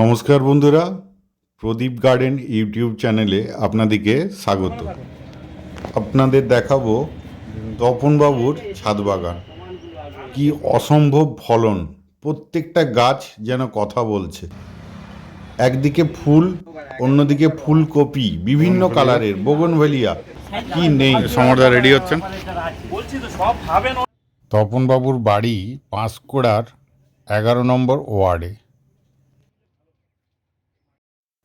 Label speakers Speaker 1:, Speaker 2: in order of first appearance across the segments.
Speaker 1: নমস্কার বন্ধুরা প্রদীপ garden YouTube চ্যানেলে আপনাদেরকে স্বাগত। আপনাদের দেখাবো তপনবাবুর ছাদ বাগান। কি অসম্ভব ফলন প্রত্যেকটা গাছ যেন কথা বলছে। একদিকে ফুল অন্যদিকে ফুলকপি বিভিন্ন কালারের বোগনভেলিয়া। কি নেই? সমরদা রেডি হচ্ছেন?
Speaker 2: বলছি তো সব
Speaker 1: তপনবাবুর বাড়ি পাঁশকুড়ার এগারো নম্বর ওয়ার্ডে।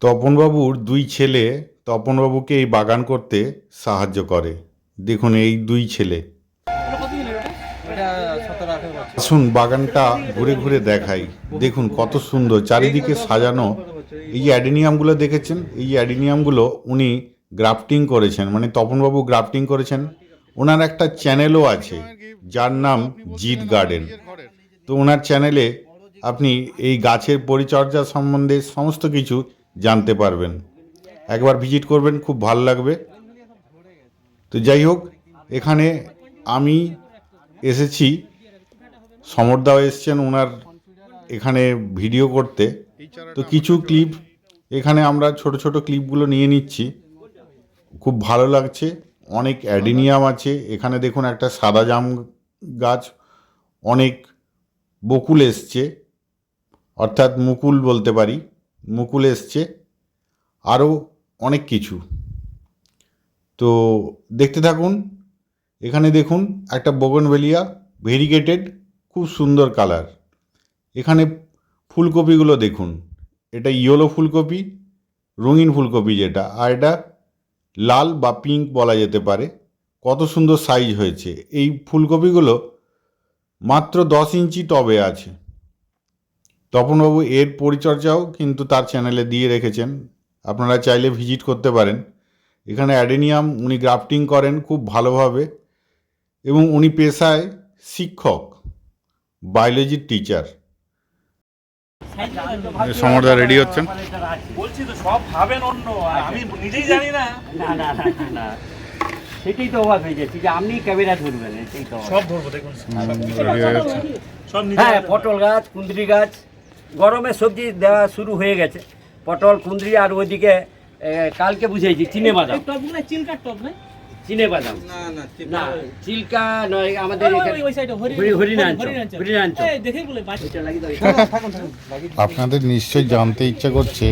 Speaker 1: তপনবাবুর দুই ছেলে তপনবাবুকে এই বাগান করতে সাহায্য করে। দেখুন এই দুই ছেলে। আসুন, বাগানটা ঘুরে ঘুরে দেখাই। দেখুন কত সুন্দর চারিদিকে সাজানো। এই অ্যাডিনিয়ামগুলো দেখেছেন? এই অ্যাডিনিয়ামগুলো উনি গ্রাফটিং করেছেন। মানে তপনবাবু গ্রাফটিং করেছেন। ওনার একটা চ্যানেলও আছে, যার নাম জিৎ গার্ডেন। তো ওনার চ্যানেলে আপনি এই গাছের পরিচর্যা সম্বন্ধে সমস্ত কিছু জানতে পারবেন। একবার ভিজিট করবেন, খুব ভালো লাগবে। তো যাই হোক, এখানে আমি এসেছি। সমরদাও এসছেন ওনার এখানে ভিডিও করতে। তো কিছু ক্লিপ এখানে আমরা ছোট ছোট ক্লিপগুলো নিয়ে নিচ্ছি। খুব ভালো লাগছে, অনেক অ্যাডিনিয়াম আছে। এখানে দেখুন একটা সাদা জাম গাছ, অনেক বকুল এসছে, অর্থাৎ মুকুল বলতে পারি। মুকুল এসছে। আরও অনেক কিছু। তো দেখতে থাকুন, এখানে দেখুন একটা বগনভেলিয়া ভেরিগেটেড খুব সুন্দর কালার এখানে ফুলকপিগুলো দেখুন। এটা ইয়েলো ফুলকপি, রঙিন ফুলকপি যেটা, আর এটা লাল বা পিঙ্ক বলা যেতে পারে। কত সুন্দর সাইজ হয়েছে। এই ফুলকপিগুলো মাত্র দশ ইঞ্চি টবে আছে। তপনবাবু এর পরিচর্যাও কিন্তু তার চ্যানেলে দিয়ে রেখেছেন। আপনারা চাইলে ভিজিট করতে পারেন। এখানে অ্যাডেনিয়াম উনি গ্রাফটিং করেন খুব ভালোভাবে এবং উনি পেশায় শিক্ষক বায়োলজির টিচার সমরদা রেডি হচ্ছেন।
Speaker 2: বলছি তো সব ভাবেন অন্য। আমি নিজেই জানি না।
Speaker 3: না না সেটাই তো অবাক হয়ে যাচ্ছে যে আপনি ক্যামেরা ধরবেন এটাই তো
Speaker 2: সব ধরবো দেখুন। সব নিজে
Speaker 3: হ্যাঁ পটল গাছ কুঁদরি গাছ গরমে সবজি দেওয়া শুরু হয়ে গেছে। পটল কুঁদরি আর ওইদিকে কালকে বুঝেছি চিনে বাদাম।
Speaker 4: টপ না চিলকার টপ না?
Speaker 3: চিনে বাদাম। না চিল্কা নয়। আমাদের।
Speaker 1: আপনাদের নিশ্চয়ই জানতে ইচ্ছা করছে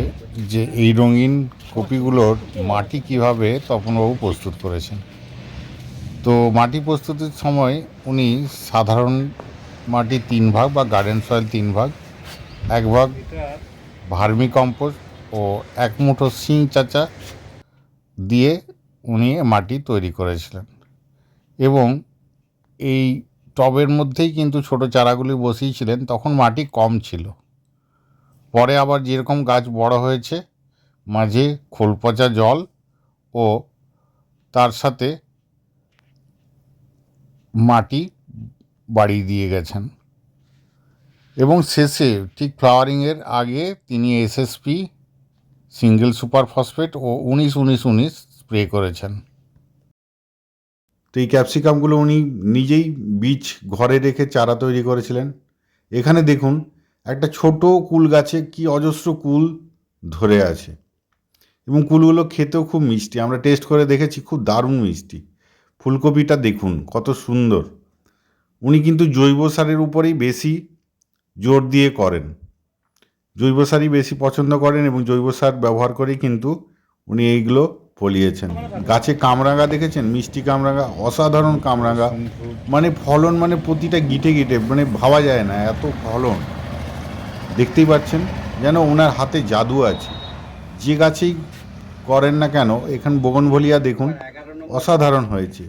Speaker 1: যে এই রঙিন কপিগুলোর মাটি কীভাবে তপনবাবু প্রস্তুত করেছেন। তো মাটি প্রস্তুতির সময় উনি সাধারণ মাটি তিন ভাগ বা গার্ডেন সয়েল তিন ভাগ এক ভাগ, ভার্মি কম্পোস্ট ও এক মুঠো শিং চাচা দিয়ে উনি মাটি তৈরি করেছিলেন। এবং এই টবের মধ্যেই কিন্তু ছোট চারাগুলি বসিয়েছিলেন, তখন মাটি কম ছিল। পরে আবার যেরকম গাছ বড় হয়েছে, মাঝে খোল পচা জল ও তার সাথে মাটি বাড়িয়ে দিয়ে গেছেন। এবং শেষে ঠিক ফ্লাওয়ারিংয়ের আগে তিনি এসএসপি সিঙ্গেল সুপার ফসফেট ও উনিশ উনিশ উনিশ স্প্রে করেছেন। তো এই ক্যাপসিকামগুলো উনি নিজেই বীজ ঘরে রেখে চারা তৈরি করেছিলেন। এখানে দেখুন, একটা ছোট কুল গাছে কি অজস্র কুল ধরে আছে। এবং কুলগুলো খেতেও খুব মিষ্টি, আমরা টেস্ট করে দেখেছি, খুব দারুণ মিষ্টি। ফুলকপিটা দেখুন, কত সুন্দর। উনি কিন্তু জৈব সারের উপরেই বেশি জোর দিয়ে করেন। জৈব সারই বেশি পছন্দ করেন এবং জৈব সার ব্যবহার করেই কিন্তু উনি এইগুলো ফলিয়েছেন। গাছে কামরাঙা দেখেছেন? মিষ্টি কামরাঙা, অসাধারণ কামরাঙা। মানে ফলন মানে প্রতিটা গিটে গিটে মানে ভাবা যায় না, এত ফলন। দেখতেই পাচ্ছেন যেন ওনার হাতে জাদু আছে। যে গাছেই করেন না কেন, এখান বগনভলিয়া দেখুন, অসাধারণ হয়েছে।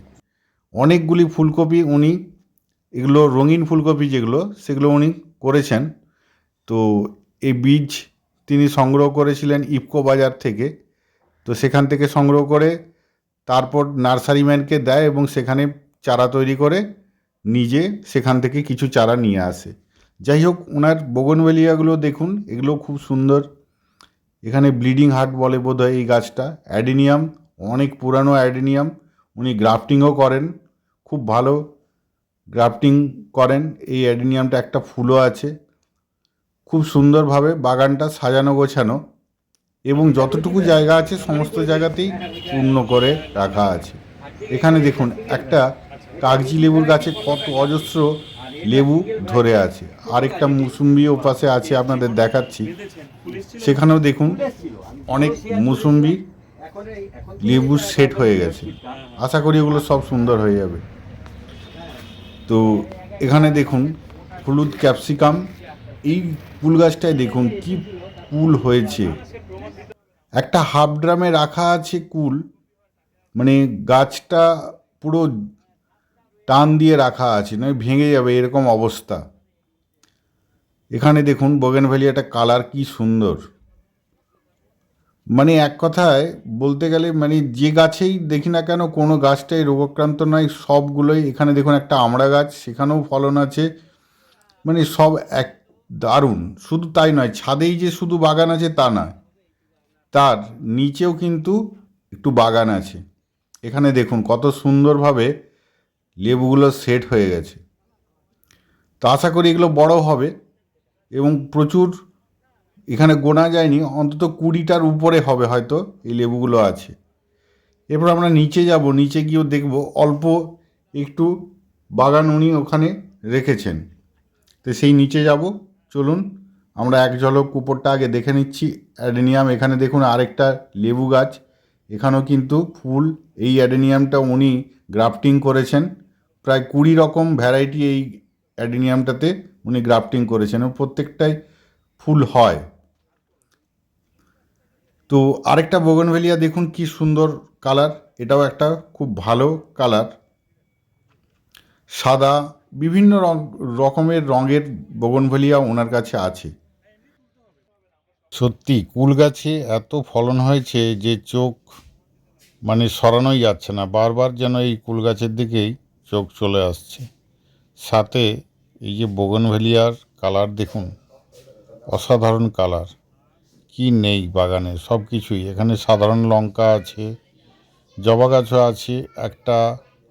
Speaker 1: অনেকগুলি ফুলকপি উনি, এগুলো রঙিন ফুলকপি যেগুলো, সেগুলো উনি করেছেন। তো এই বীজ তিনি সংগ্রহ করেছিলেন ইফকো বাজার থেকে। তো সেখান থেকে সংগ্রহ করে তারপর নার্সারিম্যানকে দেয় এবং সেখানে চারা তৈরি করে নিজে সেখান থেকে কিছু চারা নিয়ে আসে। যাই হোক ওনার বগনভেলিয়াগুলো দেখুন, এগুলো খুব সুন্দর। এখানে ব্লিডিং হার্ট বলে বোধ হয় এই গাছটা। অ্যাডিনিয়াম, অনেক পুরানো অ্যাডিনিয়াম। উনি গ্রাফটিংও করেন, খুব ভালো। গ্রাফটিং করেন। এই অ্যাডিনিয়ামটা একটা ফুলও আছে। খুব সুন্দরভাবে বাগানটা সাজানো গোছানো এবং যতটুকু জায়গা আছে সমস্ত জায়গাতেই পূর্ণ করে রাখা আছে। এখানে দেখুন, একটা কাগজি লেবুর গাছে কত অজস্র লেবু ধরে আছে। আরেকটা মুসুম্বি ওপাশে আছে আপনাদের দেখাচ্ছি। সেখানেও দেখুন, অনেক মুসুম্বি লেবু সেট হয়ে গেছে। আশা করি এগুলো সব সুন্দর হয়ে যাবে। তো এখানে দেখুন হলুদ ক্যাপসিকাম, এই কুল গাছটায় দেখুন কি কুল হয়েছে। একটা হাফ ড্রামে রাখা আছে কুল মানে গাছটা পুরো টান দিয়ে রাখা আছে, নয় ভেঙে যাবে, এরকম অবস্থা। এখানে দেখুন বোগেনভ্যালিয়াটা কালার কি সুন্দর। মানে এক কথায় বলতে গেলে মানে যে গাছেই দেখি না কেন কোনো গাছটাই রোগাক্রান্ত নয়। সবগুলোই এখানে দেখুন একটা আমড়া গাছ, সেখানেও ফলন আছে। মানে সব এক দারুণ। শুধু তাই নয়, ছাদেই যে শুধু বাগান আছে তা নয়, তার নিচেও কিন্তু একটু বাগান আছে। এখানে দেখুন কত সুন্দরভাবে লেবুগুলো সেট হয়ে গেছে। তো আশা করি এগুলো বড় হবে এবং প্রচুর এখানে গোনা যায়নি, অন্তত কুড়িটার উপরে হবে হয়তো, এই লেবুগুলো আছে। এরপর আমরা নিচে যাব, নিচে গিয়েও দেখব, অল্প একটু বাগান উনি ওখানে রেখেছেন। তো সেই নিচে যাব, চলুন, আমরা এক ঝলক উপরটা আগে দেখে নিচ্ছি, অ্যাডেনিয়াম, এখানে দেখুন আরেকটা লেবু গাছ, এখানেও কিন্তু ফুল, এই অ্যাডেনিয়ামটা উনি গ্রাফটিং করেছেন, প্রায় কুড়ি রকম ভ্যারাইটি এই অ্যাডেনিয়ামটাতে উনি গ্রাফটিং করেছেন প্রত্যেকটাই ফুল হয়। তো আরেকটা বোগনভেলিয়া দেখুন কি সুন্দর কালার এটাও একটা খুব ভালো কালার সাদা, বিভিন্ন রং, রকমের রঙের বোগনভেলিয়া ওনার কাছে আছে। সত্যি, কুল গাছে এত ফলন হয়েছে যে চোখ মানে সরানোই যাচ্ছে না, বারবার যেন এই কুল গাছের দিকেই চোখ চলে আসছে। সাথে এই যে বোগনভেলিয়ার কালার দেখুন, অসাধারণ কালার কি নেই বাগানে? সব কিছুই এখানে সাধারণ লঙ্কা আছে, জবা গাছও আছে, একটা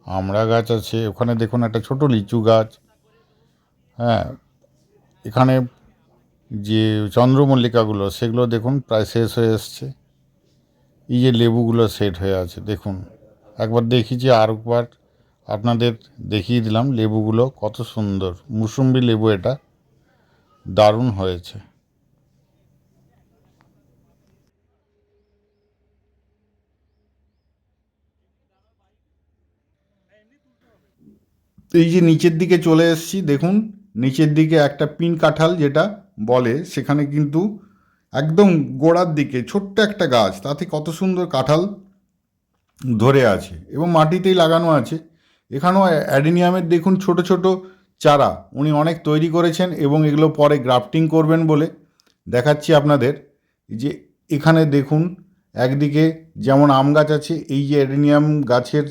Speaker 1: আমড়া গাছ আছে, ওখানে দেখুন একটা ছোট লিচু গাছ হ্যাঁ। এখানে যে চন্দ্রমল্লিকাগুলো, সেগুলো দেখুন প্রায় শেষ হয়ে এসছে। এই যে লেবুগুলো সেট হয়ে আছে, দেখুন। একবার দেখিয়েছি আর একবার আপনাদের দেখিয়ে দিলাম লেবুগুলো কত সুন্দর। মুসুম্বি লেবু এটা, দারুণ হয়েছে। এই যে নিচের দিকে চলে এসেছি, দেখুন, নিচের দিকে একটা পিন কাঁঠাল যেটা বলে, সেখানে কিন্তু একদম গোড়ার দিকে ছোট্ট একটা গাছ, তাতে কত সুন্দর কাঁঠাল ধরে আছে এবং মাটিতেই লাগানো আছে। এখানেও অ্যাডিনিয়ামের দেখুন ছোট ছোট চারা, উনি অনেক তৈরি করেছেন এবং এগুলো পরে গ্রাফটিং করবেন বলে দেখাচ্ছি আপনাদের। যে এখানে দেখুন, একদিকে যেমন আম গাছ আছে, এই যে অ্যাডিনিয়াম গাছের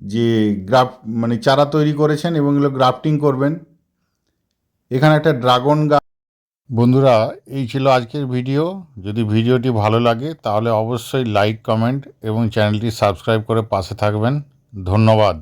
Speaker 1: যে গ্রাফ মানে চারা তৈরি করেছেন এবং এগুলো গ্রাফটিং করবেন। এখানে একটা ড্রাগন গাছ বন্ধুরা, এই ছিল আজকের ভিডিও। যদি ভিডিওটি ভালো লাগে, তাহলে অবশ্যই লাইক, কমেন্ট এবং চ্যানেলটি সাবস্ক্রাইব করে পাশে থাকবেন। ধন্যবাদ।